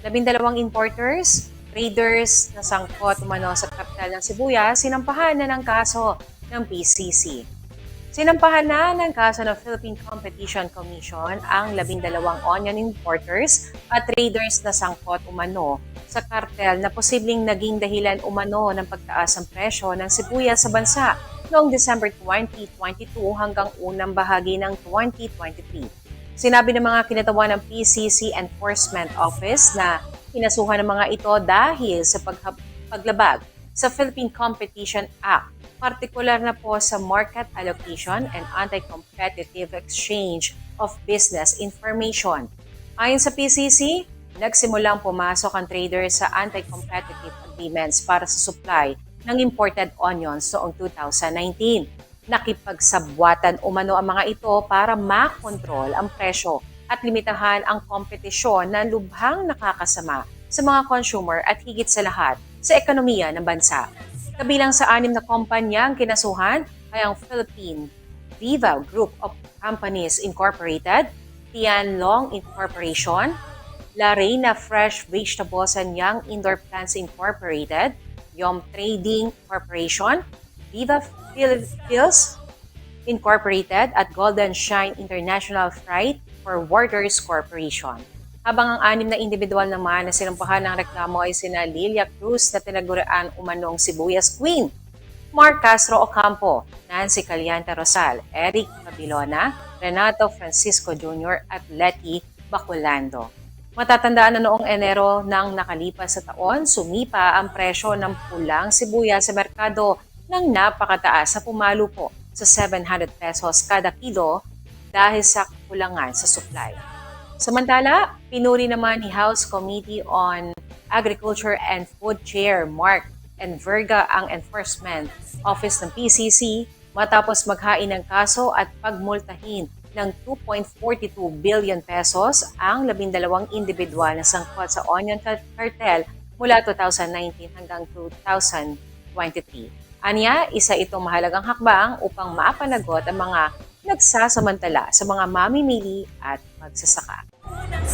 Labindalawang importers, traders na sangkot umano sa kapital ng Sibuyas, sinampahan na ng kaso ng PCC. Sinampahan na ng kaso ng Philippine Competition Commission ang labindalawang onion importers at traders na sangkot umano sa kartel na posibleng naging dahilan umano ng pagtaas ng presyo ng sibuyas sa bansa noong December 2022 hanggang unang bahagi ng 2023. Sinabi ng mga kinatawan ng PCC Enforcement Office na kinasuhan ng mga ito dahil sa paglabag sa Philippine Competition Act, partikular na po sa market allocation and anti-competitive exchange of business information. Ayon sa PCC, nagsimulang pumasok ang traders sa anti-competitive agreements para sa supply ng imported onions noong 2019 nakipagsabwatan umano ang mga ito para makontrol ang presyo at limitahan ang kompetisyon na lubhang nakakasama sa mga consumer at higit sa lahat sa ekonomiya ng bansa. Kabilang sa anim na kumpanya ang kinasuhan ay ang Philippine Viva Group of Companies Incorporated, Tianlong Incorporation, La Reina Fresh Vegetables and Young Indoor Plants Incorporated, Yom Trading Corporation, Viva Philippines Incorporated at Golden Shine International Freight Forwarders Corporation. Habang ang anim na individual naman na sinampahan ng reklamo ay sina Lilia Cruz na tinagurian umanong Sibuyas Queen, Mark Castro Ocampo, Nancy Calianta Rosal, Eric Babilona, Renato Francisco Jr. at Letty Baculando. Matatandaan na noong Enero ng nakalipas sa taon, sumipa ang presyo ng pulang sibuyas sa merkado ng napakataas sa pumalo po sa 700 pesos kada kilo dahil sa kulangan sa supply. Samantala, pinuri naman ni House Committee on Agriculture and Food Chair Mark Enverga ang Enforcement Office ng PCC matapos maghain ng kaso at pagmultahin ng 2.42 billion pesos ang labindalawang individual na sangkot sa onion cartel mula 2019 hanggang 2023. Anya, isa itong mahalagang hakbang upang mapanagot ang mga nagsasamantala sa mga mamimili at magsasaka. Unang